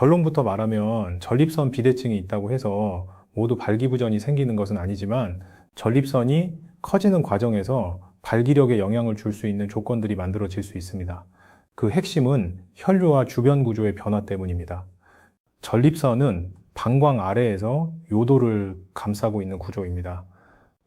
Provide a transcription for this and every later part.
결론부터 말하면 전립선 비대증이 있다고 해서 모두 발기부전이 생기는 것은 아니지만 전립선이 커지는 과정에서 발기력에 영향을 줄 수 있는 조건들이 만들어질 수 있습니다. 그 핵심은 혈류와 주변 구조의 변화 때문입니다. 전립선은 방광 아래에서 요도를 감싸고 있는 구조입니다.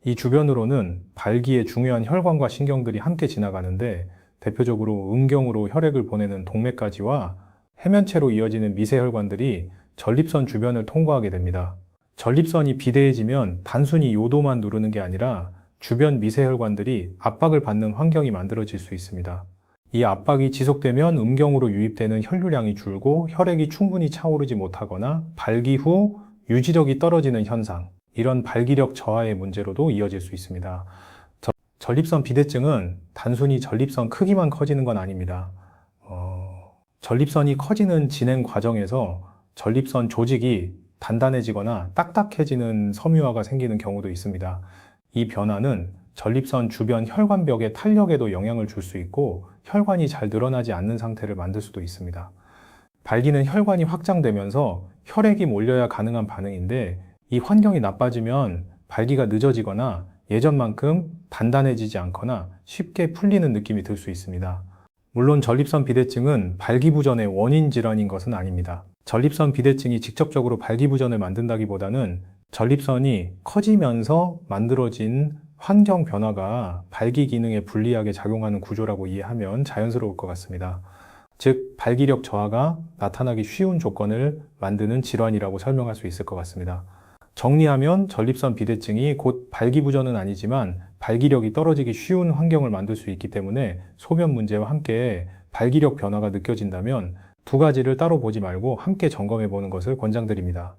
이 주변으로는 발기에 중요한 혈관과 신경들이 함께 지나가는데 대표적으로 음경으로 혈액을 보내는 동맥까지와 해면체로 이어지는 미세혈관들이 전립선 주변을 통과하게 됩니다. 전립선이 비대해지면 단순히 요도만 누르는 게 아니라 주변 미세혈관들이 압박을 받는 환경이 만들어질 수 있습니다. 이 압박이 지속되면 음경으로 유입되는 혈류량이 줄고 혈액이 충분히 차오르지 못하거나 발기 후 유지력이 떨어지는 현상, 이런 발기력 저하의 문제로도 이어질 수 있습니다. 저- 전립선 비대증은 단순히 전립선 크기만 커지는 건 아닙니다. 어, 전립선이 커지는 진행 과정에서 전립선 조직이 단단해지거나 딱딱해지는 섬유화가 생기는 경우도 있습니다. 이 변화는 전립선 주변 혈관벽의 탄력에도 영향을 줄 수 있고 혈관이 잘 늘어나지 않는 상태를 만들 수도 있습니다. 발기는 혈관이 확장되면서 혈액이 몰려야 가능한 반응인데 이 환경이 나빠지면 발기가 늦어지거나 예전만큼 단단해지지 않거나 쉽게 풀리는 느낌이 들 수 있습니다. 물론 전립선 비대증은 발기부전의 원인 질환인 것은 아닙니다. 전립선 비대증이 직접적으로 발기부전을 만든다기보다는 전립선이 커지면서 만들어진 환경 변화가 발기 기능에 불리하게 작용하는 구조라고 이해하면 자연스러울 것 같습니다. 즉, 발기력 저하가 나타나기 쉬운 조건을 만드는 질환이라고 설명할 수 있을 것 같습니다. 정리하면 전립선 비대증이 곧 발기부전은 아니지만 발기력이 떨어지기 쉬운 환경을 만들 수 있기 때문에 소변 문제와 함께 발기력 변화가 느껴진다면 두 가지를 따로 보지 말고 함께 점검해 보는 것을 권장드립니다.